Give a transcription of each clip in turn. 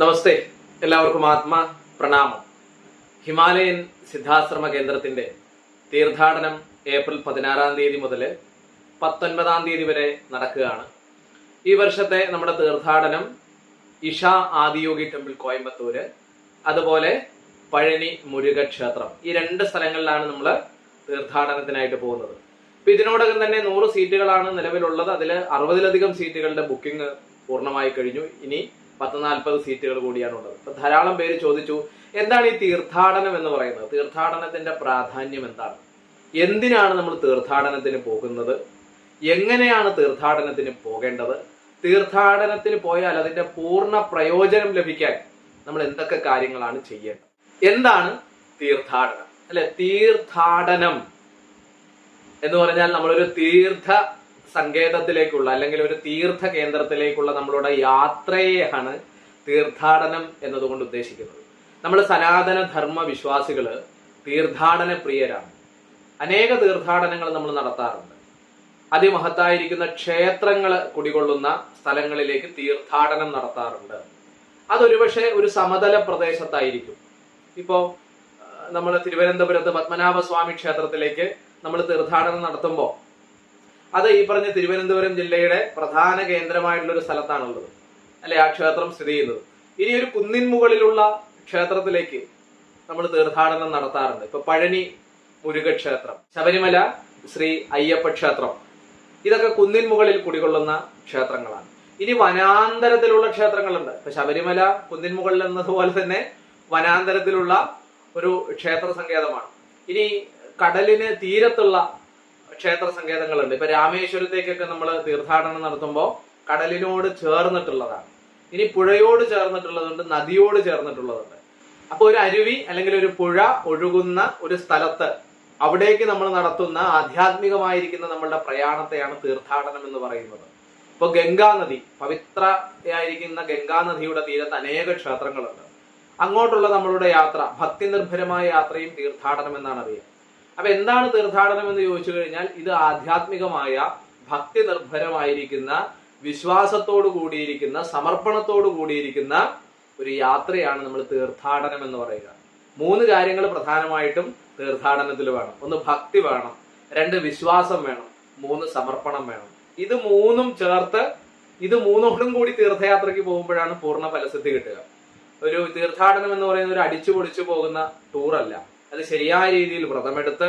നമസ്തേ. എല്ലാവർക്കും ആത്മ പ്രണാമം ഹിമാലയൻ സിദ്ധാശ്രമ കേന്ദ്രത്തിന്റെ തീർത്ഥാടനം ഏപ്രിൽ പതിനാറാം തീയതി മുതൽ പത്തൊൻപതാം തീയതി വരെ നടക്കുകയാണ്. ഈ വർഷത്തെ നമ്മുടെ തീർത്ഥാടനം ഇഷ ആദിയോഗി ടെമ്പിൾ കോയമ്പത്തൂര് അതുപോലെ പഴനി മുരുക ക്ഷേത്രം. ഈ രണ്ട് സ്ഥലങ്ങളിലാണ് നമ്മൾ തീർത്ഥാടനത്തിനായിട്ട് പോകുന്നത്. ഇപ്പൊ ഇതിനോടകം തന്നെ നൂറ് സീറ്റുകളാണ് നിലവിലുള്ളത്. അതിൽ അറുപതിലധികം സീറ്റുകളുടെ ബുക്കിംഗ് പൂർണമായി കഴിഞ്ഞു. ഇനി പത്ത് നാൽപ്പത് സീറ്റുകൾ കൂടിയാണ് ഉള്ളത്. അപ്പൊ ധാരാളം പേര് ചോദിച്ചു എന്താണ് ഈ തീർത്ഥാടനം എന്ന് പറയുന്നത്? തീർത്ഥാടനത്തിന്റെ പ്രാധാന്യം എന്താണ്? എന്തിനാണ് നമ്മൾ തീർത്ഥാടനത്തിന് പോകുന്നത്? എങ്ങനെയാണ് തീർത്ഥാടനത്തിന് പോകേണ്ടത്? തീർത്ഥാടനത്തിന് പോയാൽ അതിന്റെ പൂർണ പ്രയോജനം ലഭിക്കാൻ നമ്മൾ എന്തൊക്കെ കാര്യങ്ങളാണ് ചെയ്യേണ്ടത്? എന്താണ് തീർത്ഥാടനം? അല്ലെ തീർത്ഥാടനം എന്ന് പറഞ്ഞാൽ നമ്മളൊരു തീർത്ഥ സങ്കേതത്തിലേക്കുള്ള അല്ലെങ്കിൽ ഒരു തീർത്ഥ കേന്ദ്രത്തിലേക്കുള്ള നമ്മളുടെ യാത്രയെയാണ് തീർത്ഥാടനം എന്നതുകൊണ്ട് ഉദ്ദേശിക്കുന്നത്. നമ്മൾ സനാതന ധർമ്മ വിശ്വാസികൾ തീർത്ഥാടന പ്രിയരാണ്. അനേക തീർത്ഥാടനങ്ങൾ നമ്മൾ നടത്താറുണ്ട്. അതിമഹത്തായിരിക്കുന്ന ക്ഷേത്രങ്ങൾ കുടികൊള്ളുന്ന സ്ഥലങ്ങളിലേക്ക് തീർത്ഥാടനം നടത്താറുണ്ട്. അതൊരുപക്ഷെ ഒരു സമതല പ്രദേശത്തായിരിക്കും. ഇപ്പോ നമ്മൾ തിരുവനന്തപുരത്ത് പത്മനാഭസ്വാമി ക്ഷേത്രത്തിലേക്ക് നമ്മൾ തീർത്ഥാടനം നടത്തുമ്പോൾ അത് ഈ പറഞ്ഞ തിരുവനന്തപുരം ജില്ലയുടെ പ്രധാന കേന്ദ്രമായിട്ടുള്ള ഒരു സ്ഥലത്താണുള്ളത്. അല്ലെ? ആ ക്ഷേത്രം സ്ഥിതി ചെയ്യുന്നത്. ഇനി ഒരു കുന്നിൻ മുകളിലുള്ള ക്ഷേത്രത്തിലേക്ക് നമ്മൾ തീർത്ഥാടനം നടത്താറുണ്ട്. ഇപ്പൊ പഴനി മുരുക ക്ഷേത്രം ശബരിമല ശ്രീ അയ്യപ്പ ക്ഷേത്രം ഇതൊക്കെ കുന്നിൻ മുകളിൽ കുടികൊള്ളുന്ന ക്ഷേത്രങ്ങളാണ്. ഇനി വനാന്തരത്തിലുള്ള ക്ഷേത്രങ്ങളുണ്ട്. ഇപ്പൊ ശബരിമല കുന്നിൻ മുകളിൽ എന്നതുപോലെ തന്നെ വനാന്തരത്തിലുള്ള ഒരു ക്ഷേത്ര സങ്കേതമാണ്. ഇനി കടലിന് തീരത്തുള്ള ക്ഷേത്ര സങ്കേതങ്ങളുണ്ട്. ഇപ്പൊ രാമേശ്വരത്തേക്കൊക്കെ നമ്മൾ തീർത്ഥാടനം നടത്തുമ്പോൾ കടലിനോട് ചേർന്നിട്ടുള്ളതാണ്. ഇനി പുഴയോട് ചേർന്നിട്ടുള്ളതുണ്ട് നദിയോട് ചേർന്നിട്ടുള്ളതുണ്ട്. അപ്പൊ ഒരു അരുവി അല്ലെങ്കിൽ ഒരു പുഴ ഒഴുകുന്ന ഒരു സ്ഥലത്ത് അവിടേക്ക് നമ്മൾ നടത്തുന്ന ആധ്യാത്മികമായിരിക്കുന്ന നമ്മളുടെ പ്രയാണത്തെയാണ് തീർത്ഥാടനം എന്ന് പറയുന്നത്. ഇപ്പൊ ഗംഗാനദി പവിത്രയായിരിക്കുന്ന ഗംഗാനദിയുടെ തീരത്ത് അനേക ക്ഷേത്രങ്ങളുണ്ട്. അങ്ങോട്ടുള്ള നമ്മളുടെ യാത്ര ഭക്തി നിർഭരമായ യാത്രയും തീർത്ഥാടനം എന്നാണ് അറിയുക. അപ്പൊ എന്താണ് തീർത്ഥാടനം എന്ന് ചോദിച്ചു കഴിഞ്ഞാൽ ഇത് ആധ്യാത്മികമായ ഭക്തി നിർഭരമായിരിക്കുന്ന വിശ്വാസത്തോടു കൂടിയിരിക്കുന്ന സമർപ്പണത്തോടു കൂടിയിരിക്കുന്ന ഒരു യാത്രയാണ് നമ്മൾ തീർത്ഥാടനം എന്ന് പറയുക. മൂന്ന് കാര്യങ്ങൾ പ്രധാനമായിട്ടും തീർത്ഥാടനത്തിൽ വേണം. ഒന്ന് ഭക്തി വേണം. രണ്ട് വിശ്വാസം വേണം. മൂന്ന് സമർപ്പണം വേണം. ഇത് മൂന്നും ചേർത്ത് ഇത് മൂന്നോടും കൂടി തീർത്ഥയാത്രയ്ക്ക് പോകുമ്പോഴാണ് പൂർണ ഫലസിദ്ധി കിട്ടുക. ഒരു തീർത്ഥാടനം എന്ന് പറയുന്ന ഒരു അടിച്ചു പൊളിച്ചു പോകുന്ന ടൂറല്ല അത് ശരിയായ രീതിയിൽ വ്രതമെടുത്ത്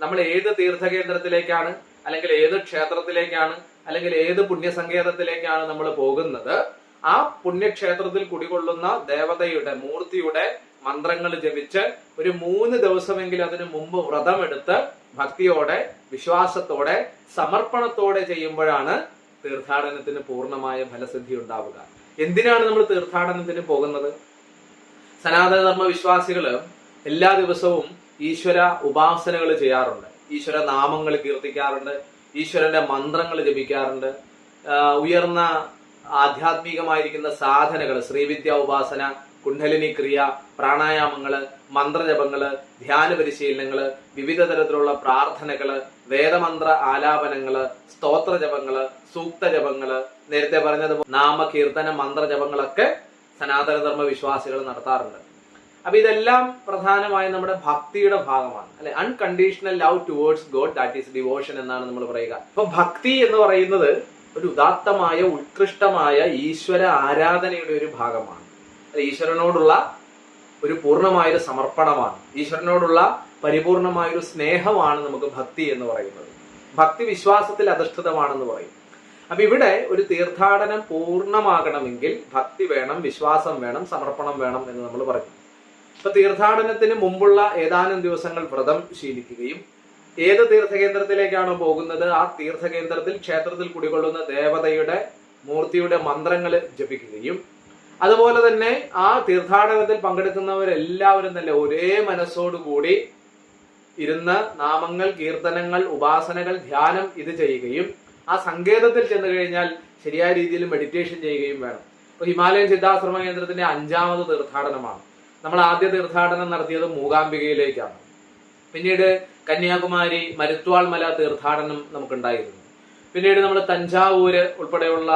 നമ്മൾ ഏത് തീർത്ഥകേന്ദ്രത്തിലേക്കാണ് അല്ലെങ്കിൽ ഏത് ക്ഷേത്രത്തിലേക്കാണ് അല്ലെങ്കിൽ ഏത് പുണ്യസങ്കേതത്തിലേക്കാണ് നമ്മൾ പോകുന്നത് ആ പുണ്യക്ഷേത്രത്തിൽ കുടികൊള്ളുന്ന ദേവതയുടെ മൂർത്തിയുടെ മന്ത്രങ്ങൾ ജപിച്ച് ഒരു മൂന്ന് ദിവസമെങ്കിലും അതിനു മുമ്പ് വ്രതമെടുത്ത് ഭക്തിയോടെ വിശ്വാസത്തോടെ സമർപ്പണത്തോടെ ചെയ്യുമ്പോഴാണ് തീർത്ഥാടനത്തിന് പൂർണമായ ഫലസിദ്ധി ഉണ്ടാവുക. എന്തിനാണ് നമ്മൾ തീർത്ഥാടനത്തിന് പോകുന്നത്? സനാതനധർമ്മ വിശ്വാസികൾ എല്ലാ ദിവസവും ഈശ്വര ഉപാസനകൾ ചെയ്യാറുണ്ട്. ഈശ്വര നാമങ്ങൾ കീർത്തിക്കാറുണ്ട്. ഈശ്വരന്റെ മന്ത്രങ്ങൾ ജപിക്കാറുണ്ട്. ഉയർന്ന ആധ്യാത്മികമായിരിക്കുന്ന സാധനകൾ ശ്രീവിദ്യ ഉപാസന കുണ്ഡലിനി ക്രിയ പ്രാണായാമങ്ങൾ മന്ത്രജപങ്ങൾ ധ്യാന പരിശീലനങ്ങൾ വിവിധ തരത്തിലുള്ള പ്രാർത്ഥനകൾ വേദമന്ത്ര ആലാപനങ്ങൾ സ്തോത്ര ജപങ്ങൾ സൂക്ത ജപങ്ങൾ നേരത്തെ പറഞ്ഞത് നാമകീർത്തന മന്ത്രജപങ്ങളൊക്കെ സനാതനധർമ്മ വിശ്വാസികൾ നടത്താറുണ്ട്. അപ്പൊ ഇതെല്ലാം പ്രധാനമായും നമ്മുടെ ഭക്തിയുടെ ഭാഗമാണ്. അല്ലെ? Unconditional love towards God that is devotion എന്നാണ് നമ്മൾ പറയുക. അപ്പൊ ഭക്തി എന്ന് പറയുന്നത് ഒരു ഉദാത്തമായ ഉത്കൃഷ്ടമായ ഈശ്വര ആരാധനയുടെ ഒരു ഭാഗമാണ്. ഈശ്വരനോടുള്ള ഒരു പൂർണമായ ഒരു സമർപ്പണമാണ്. ഈശ്വരനോടുള്ള പരിപൂർണമായ ഒരു സ്നേഹമാണ് നമുക്ക് ഭക്തി എന്ന് പറയുന്നത്. ഭക്തി വിശ്വാസത്തിൽ അധിഷ്ഠിതമാണെന്ന് പറയും. അപ്പൊ ഇവിടെ ഒരു തീർത്ഥാടനം പൂർണമാകണമെങ്കിൽ ഭക്തി വേണം വിശ്വാസം വേണം സമർപ്പണം വേണം എന്ന് നമ്മൾ പറഞ്ഞു. ഇപ്പൊ തീർത്ഥാടനത്തിന് മുമ്പുള്ള ഏതാനും ദിവസങ്ങൾ വ്രതം ശീലിക്കുകയും ഏത് തീർത്ഥകേന്ദ്രത്തിലേക്കാണോ പോകുന്നത് ആ തീർത്ഥകേന്ദ്രത്തിൽ ക്ഷേത്രത്തിൽ കുടികൊള്ളുന്ന ദേവതയുടെ മൂർത്തിയുടെ മന്ത്രങ്ങൾ ജപിക്കുകയും അതുപോലെ തന്നെ ആ തീർത്ഥാടനത്തിൽ പങ്കെടുക്കുന്നവരെല്ലാവരും തന്നെ ഒരേ മനസ്സോടുകൂടി ഇരുന്ന് നാമങ്ങൾ കീർത്തനങ്ങൾ ഉപാസനകൾ ധ്യാനം ഇത് ചെയ്യുകയും ആ സങ്കേതത്തിൽ ചെന്ന് കഴിഞ്ഞാൽ ശരിയായ രീതിയിൽ മെഡിറ്റേഷൻ ചെയ്യുകയും വേണം. ഇപ്പൊ ഹിമാലയൻ സിദ്ധാശ്രമ കേന്ദ്രത്തിന്റെ അഞ്ചാമത് തീർത്ഥാടനമാണ്. നമ്മൾ ആദ്യ തീർത്ഥാടനം നടത്തിയത് മൂകാംബികയിലേക്കാണ്. പിന്നീട് കന്യാകുമാരി മരുത്വാൾ മല തീർത്ഥാടനം നമുക്കുണ്ടായിരുന്നു. പിന്നീട് നമ്മൾ തഞ്ചാവൂര് ഉൾപ്പെടെയുള്ള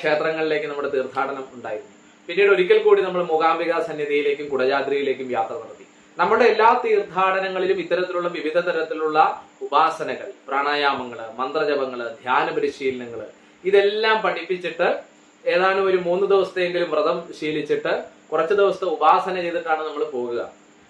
ക്ഷേത്രങ്ങളിലേക്ക് നമ്മുടെ തീർത്ഥാടനം ഉണ്ടായിരുന്നു. പിന്നീട് ഒരിക്കൽ കൂടി നമ്മൾ മൂകാംബിക സന്നിധിയിലേക്കും കുടജാദ്രിയിലേക്കും യാത്ര നടത്തി. നമ്മുടെ എല്ലാ തീർത്ഥാടനങ്ങളിലും ഇത്തരത്തിലുള്ള വിവിധ തരത്തിലുള്ള ഉപാസനകൾ പ്രാണായാമങ്ങൾ മന്ത്രജപങ്ങൾ ധ്യാന പരിശീലനങ്ങൾ ഇതെല്ലാം പഠിപ്പിച്ചിട്ട് ഏതാനും ഒരു മൂന്ന് ദിവസത്തെങ്കിലും വ്രതം ശീലിച്ചിട്ട് കുറച്ച് ദിവസത്തെ ഉപാസന ചെയ്തിട്ടാണ് നമ്മൾ പോകുക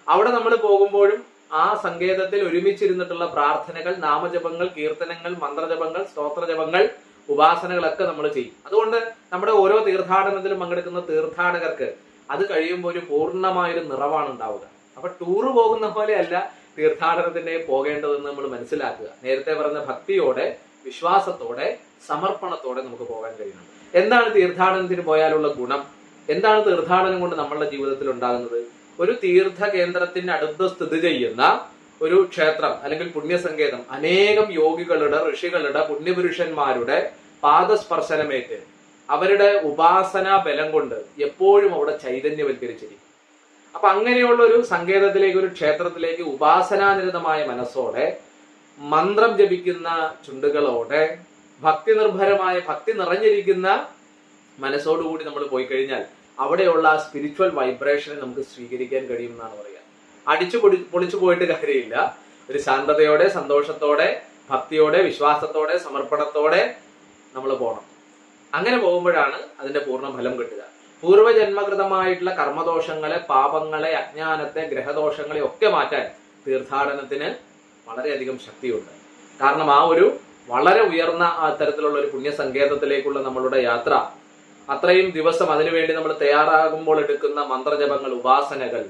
അവിടെ നമ്മൾ പോകുമ്പോഴും ആ സങ്കേതത്തിൽ ഒരുമിച്ചിരുന്നിട്ടുള്ള പ്രാർത്ഥനകൾ നാമജപങ്ങൾ കീർത്തനങ്ങൾ മന്ത്രജപങ്ങൾ സ്തോത്രജപങ്ങൾ ഉപാസനകളൊക്കെ നമ്മൾ ചെയ്യും. അതുകൊണ്ട് നമ്മുടെ ഓരോ തീർത്ഥാടനത്തിലും പങ്കെടുക്കുന്ന തീർത്ഥാടകർക്ക് അത് കഴിയുമ്പോൾ ഒരു പൂർണമായൊരു നിറവാണ് ഉണ്ടാവുക. അപ്പൊ ടൂറ് പോകുന്ന പോലെയല്ല തീർത്ഥാടനത്തിന്റെ പോകേണ്ടതെന്ന് നമ്മൾ മനസ്സിലാക്കുക. നേരത്തെ പറഞ്ഞ ഭക്തിയോടെ വിശ്വാസത്തോടെ സമർപ്പണത്തോടെ നമുക്ക് പോകാൻ കഴിയണം എന്താണ് തീർത്ഥാടനത്തിന് പോയാലുള്ള ഗുണം? എന്താണ് തീർത്ഥാടനം കൊണ്ട് നമ്മളുടെ ജീവിതത്തിൽ ഉണ്ടാകുന്നത്? ഒരു തീർത്ഥ കേന്ദ്രത്തിന് അടുത്ത് സ്ഥിതി ചെയ്യുന്ന ഒരു ക്ഷേത്രം അല്ലെങ്കിൽ പുണ്യസങ്കേതം അനേകം യോഗികളുടെ ഋഷികളുടെ പുണ്യപുരുഷന്മാരുടെ പാദസ്പർശനമേറ്റ് അവരുടെ ഉപാസനാ ബലം കൊണ്ട് എപ്പോഴും അവിടെ ചൈതന്യവൽക്കരിച്ചിരിക്കും. അപ്പൊ അങ്ങനെയുള്ള ഒരു സങ്കേതത്തിലേക്ക് ഒരു ക്ഷേത്രത്തിലേക്ക് ഉപാസനാനിരതമായ മനസ്സോടെ മന്ത്രം ജപിക്കുന്ന ചുണ്ടുകളോടെ ഭക്തി നിർഭരമായ ഭക്തി നിറഞ്ഞിരിക്കുന്ന മനസ്സോടുകൂടി നമ്മൾ പോയി കഴിഞ്ഞാൽ അവിടെയുള്ള ആ സ്പിരിച്വൽ വൈബ്രേഷനെ നമുക്ക് സ്വീകരിക്കാൻ കഴിയുമെന്നാണ് പറയുക. അടിച്ചു പൊടി പൊളിച്ചു പോയിട്ട് കാര്യമില്ല. ഒരു ശാന്തതയോടെ സന്തോഷത്തോടെ ഭക്തിയോടെ വിശ്വാസത്തോടെ സമർപ്പണത്തോടെ നമ്മൾ പോകണം അങ്ങനെ പോകുമ്പോഴാണ് അതിന്റെ പൂർണ ഫലം കിട്ടുക. പൂർവജന്മകൃതമായിട്ടുള്ള കർമ്മദോഷങ്ങളെ പാപങ്ങളെ അജ്ഞാനത്തെ ഗ്രഹദോഷങ്ങളെ ഒക്കെ മാറ്റാൻ തീർത്ഥാടനത്തിന് വളരെയധികം ശക്തിയുണ്ട്. കാരണം ആ ഒരു വളരെ ഉയർന്ന ആ തരത്തിലുള്ള ഒരു പുണ്യസങ്കേതത്തിലേക്കുള്ള നമ്മളുടെ യാത്ര. അത്രയും ദിവസം അതിനുവേണ്ടി നമ്മൾ തയ്യാറാകുമ്പോൾ എടുക്കുന്ന മന്ത്രജപങ്ങൾ ഉപാസനകൾ.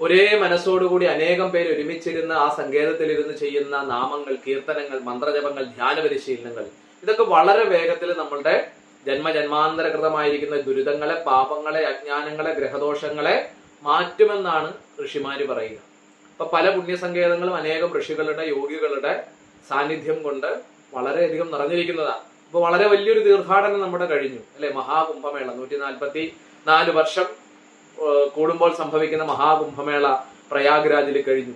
ഒരേ മനസ്സോടുകൂടി അനേകം പേര് ഒരുമിച്ചിരുന്ന് ആ സങ്കേതത്തിൽ ഇരുന്ന് ചെയ്യുന്ന നാമങ്ങൾ കീർത്തനങ്ങൾ മന്ത്രജപങ്ങൾ ധ്യാന പരിശീലനങ്ങൾ. ഇതൊക്കെ വളരെ വേഗത്തിൽ നമ്മളുടെ ജന്മജന്മാന്തരകൃതമായിരിക്കുന്ന ദുരിതങ്ങളെ പാപങ്ങളെ അജ്ഞാനങ്ങളെ ഗ്രഹദോഷങ്ങളെ മാറ്റുമെന്നാണ് ഋഷിമാർ പറയുക. അപ്പൊ പല പുണ്യസങ്കേതങ്ങളും അനേകം ഋഷികളുടെ യോഗികളുടെ സാന്നിധ്യം കൊണ്ട് വളരെയധികം നിറഞ്ഞിരിക്കുന്നതാണ്. അപ്പൊ വളരെ വലിയൊരു തീർത്ഥാടനം നമ്മുടെ കഴിഞ്ഞു. അല്ലെ? മഹാകുംഭമേള നൂറ്റി നാൽപ്പത്തി നാല് വർഷം കൂടുമ്പോൾ സംഭവിക്കുന്ന മഹാകുംഭമേള പ്രയാഗ്രാജിൽ കഴിഞ്ഞു.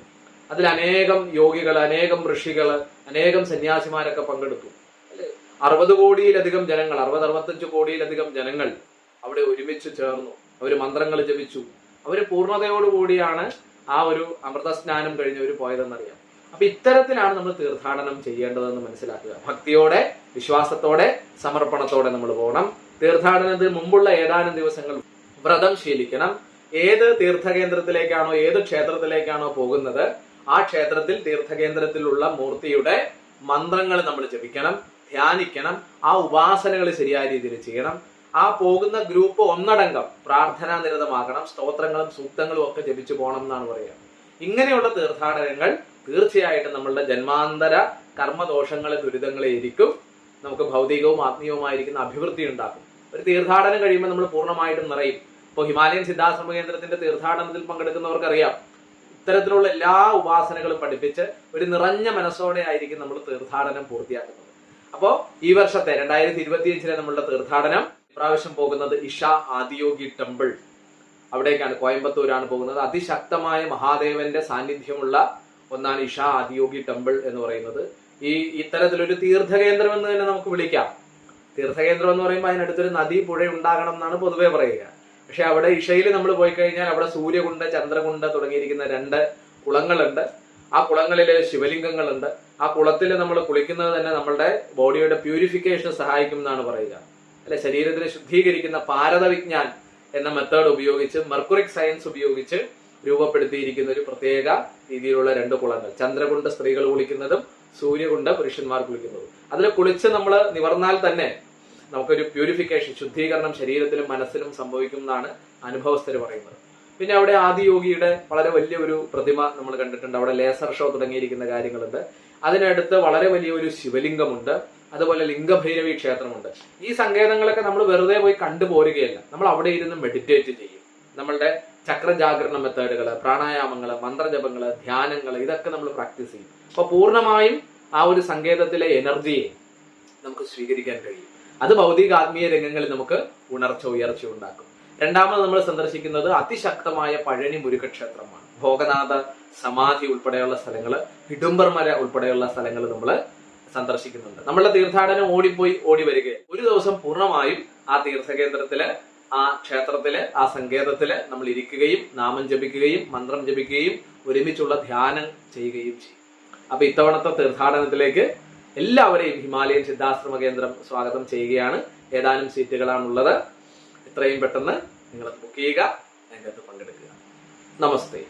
അതിൽ അനേകം യോഗികൾ അനേകം ഋഷികൾ അനേകം സന്യാസിമാരൊക്കെ പങ്കെടുത്തു. അല്ലെ? അറുപത് കോടിയിലധികം ജനങ്ങൾ അറുപത് അറുപത്തഞ്ച് കോടിയിലധികം ജനങ്ങൾ അവിടെ ഒരുമിച്ച് ചേർന്നു. അവർ മന്ത്രങ്ങൾ ജപിച്ചു. അവർ പൂർണതയോടുകൂടിയാണ് ആ ഒരു അമൃതസ്നാനം കഴിഞ്ഞവർ പോയതെന്നറിയാം. അപ്പൊ ഇത്തരത്തിലാണ് നമ്മൾ തീർത്ഥാടനം ചെയ്യേണ്ടതെന്ന് മനസ്സിലാക്കുക. ഭക്തിയോടെ വിശ്വാസത്തോടെ സമർപ്പണത്തോടെ നമ്മൾ പോകണം. തീർത്ഥാടനത്തിന് മുമ്പുള്ള ഏതാനും ദിവസങ്ങൾ വ്രതം ശീലിക്കണം. ഏത് തീർത്ഥകേന്ദ്രത്തിലേക്കാണോ ഏത് ക്ഷേത്രത്തിലേക്കാണോ പോകുന്നത് ആ ക്ഷേത്രത്തിൽ തീർത്ഥകേന്ദ്രത്തിലുള്ള മൂർത്തിയുടെ മന്ത്രങ്ങൾ നമ്മൾ ജപിക്കണം ധ്യാനിക്കണം ആ ഉപാസനകൾ ശരിയായ രീതിയിൽ ചെയ്യണം. ആ പോകുന്ന ഗ്രൂപ്പ് ഒന്നടങ്കം പ്രാർത്ഥനാ നിരതമാകണം സ്തോത്രങ്ങളും സൂക്തങ്ങളും ഒക്കെ ജപിച്ചു പോകണം എന്നാണ് പറയുക. ഇങ്ങനെയുള്ള തീർത്ഥാടനങ്ങൾ തീർച്ചയായിട്ടും നമ്മളുടെ ജന്മാന്തര കർമ്മദോഷങ്ങളെ ദുരിതങ്ങളെ ഇരിക്കും നമുക്ക് ഭൗതികവും ആത്മീയവുമായിരിക്കുന്ന അഭിവൃദ്ധി ഉണ്ടാക്കും. ഒരു തീർത്ഥാടനം കഴിയുമ്പോൾ നമ്മൾ പൂർണമായിട്ടും നിറയും. ഇപ്പോൾ ഹിമാലയൻ സിദ്ധാശ്രമ കേന്ദ്രത്തിന്റെ തീർത്ഥാടനത്തിൽ പങ്കെടുക്കുന്നവർക്കറിയാം. ഇത്തരത്തിലുള്ള എല്ലാ ഉപാസനകളും പഠിപ്പിച്ച് ഒരു നിറഞ്ഞ മനസ്സോടെ ആയിരിക്കും നമ്മൾ തീർത്ഥാടനം പൂർത്തിയാക്കുന്നത്. അപ്പോൾ ഈ വർഷത്തെ രണ്ടായിരത്തി ഇരുപത്തിയഞ്ചിലെ നമ്മളുടെ തീർത്ഥാടനം ഇപ്രാവശ്യം പോകുന്നത് ഇഷ ആദിയോഗി ടെമ്പിൾ. അവിടേക്കാണ് കോയമ്പത്തൂരാണ് പോകുന്നത്. അതിശക്തമായ മഹാദേവന്റെ സാന്നിധ്യമുള്ള ഒന്നാണ് ഇഷ ആദിയോഗി ടെമ്പിൾ എന്ന് പറയുന്നത്. ഈ ഇത്തരത്തിലൊരു തീർത്ഥകേന്ദ്രം എന്ന് തന്നെ നമുക്ക് വിളിക്കാം. തീർത്ഥകേന്ദ്രം എന്ന് പറയുമ്പോൾ അതിനടുത്തൊരു നദി പുഴ ഉണ്ടാകണം എന്നാണ് പൊതുവെ പറയുക. പക്ഷെ അവിടെ ഇഷയിൽ നമ്മൾ പോയി കഴിഞ്ഞാൽ അവിടെ സൂര്യകുണ്ട് ചന്ദ്രകുണ്ട് തുടങ്ങിയിരിക്കുന്ന രണ്ട് കുളങ്ങളുണ്ട്. ആ കുളങ്ങളിലെ ശിവലിംഗങ്ങളുണ്ട്. ആ കുളത്തിൽ നമ്മൾ കുളിക്കുന്നത് തന്നെ നമ്മളുടെ ബോഡിയുടെ പ്യൂരിഫിക്കേഷൻ സഹായിക്കും എന്നാണ് പറയുക. അല്ലെ ശരീരത്തിനെ ശുദ്ധീകരിക്കുന്ന പാരത വിജ്ഞാൻ എന്ന മെത്തേഡ് ഉപയോഗിച്ച് മെർക്കുറിക് സയൻസ് ഉപയോഗിച്ച് രൂപപ്പെടുത്തിയിരിക്കുന്ന ഒരു പ്രത്യേക രീതിയിലുള്ള രണ്ട് കുളങ്ങൾ. ചന്ദ്രകുണ്ട് സ്ത്രീകൾ കുളിക്കുന്നതും സൂര്യകുണ്ട് പുരുഷന്മാർ കുളിക്കുന്നതും. അതിൽ കുളിച്ച് നമ്മൾ നിവർന്നാൽ തന്നെ നമുക്കൊരു പ്യൂരിഫിക്കേഷൻ ശുദ്ധീകരണം ശരീരത്തിലും മനസ്സിലും സംഭവിക്കും എന്നാണ് അനുഭവസ്ഥർ പറയുന്നത്. പിന്നെ അവിടെ ആദിയോഗിയുടെ വളരെ വലിയ ഒരു പ്രതിമ നമ്മൾ കണ്ടിട്ടുണ്ട്. അവിടെ ലേസർ ഷോ തുടങ്ങിയിരിക്കുന്ന കാര്യങ്ങളുണ്ട്. അതിനടുത്ത് വളരെ വലിയ ഒരു ശിവലിംഗമുണ്ട്. അതുപോലെ ലിംഗഭൈരവി ക്ഷേത്രമുണ്ട്. ഈ സങ്കേതങ്ങളൊക്കെ നമ്മൾ വെറുതെ പോയി കണ്ടുപോരുകയല്ല. നമ്മൾ അവിടെ ഇരുന്ന് മെഡിറ്റേറ്റ് ചെയ്യും. നമ്മളുടെ ചക്രജാഗരണ മെത്തേഡുകൾ പ്രാണായാമങ്ങൾ മന്ത്രജപങ്ങൾ ധ്യാനങ്ങൾ ഇതൊക്കെ നമ്മൾ പ്രാക്ടീസ് ചെയ്യും. അപ്പൊ പൂർണമായും ആ ഒരു സങ്കേതത്തിലെ എനർജിയെ നമുക്ക് സ്വീകരിക്കാൻ കഴിയും. അത് ഭൗതിക ആത്മീയ രംഗങ്ങളിൽ നമുക്ക് ഉണർച്ച ഉയർച്ച ഉണ്ടാക്കും. രണ്ടാമത് നമ്മൾ സന്ദർശിക്കുന്നത് അതിശക്തമായ പഴനി മുരുകക്ഷേത്രമാണ്. ഭോഗനാഥ സമാധി ഉൾപ്പെടെയുള്ള സ്ഥലങ്ങൾ ഹിഡുംബർമല ഉൾപ്പെടെയുള്ള സ്ഥലങ്ങൾ നമ്മൾ സന്ദർശിക്കുന്നുണ്ട്. നമ്മളുടെ തീർത്ഥാടനം ഓടിപ്പോയി ഓടി വരികയാണ്. ഒരു ദിവസം പൂർണമായും ആ തീർത്ഥകേന്ദ്രത്തിൽ ആ ക്ഷേത്രത്തിൽ ആ സങ്കേതത്തിൽ നമ്മൾ ഇരിക്കുകയും നാമം ജപിക്കുകയും മന്ത്രം ജപിക്കുകയും ഒരുമിച്ചുള്ള ധ്യാനം ചെയ്യുകയും ചെയ്യും. അപ്പൊ ഇത്തവണത്തെ തീർത്ഥാടനത്തിലേക്ക് എല്ലാവരെയും ഹിമാലയൻ സിദ്ധാശ്രമ കേന്ദ്രം സ്വാഗതം ചെയ്യുകയാണ്. ഏതാനും സീറ്റുകളാണുള്ളത്. എത്രയും പെട്ടെന്ന് നിങ്ങൾ ബുക്ക് ചെയ്യുക രംഗത്ത് പങ്കെടുക്കുക. നമസ്തേ.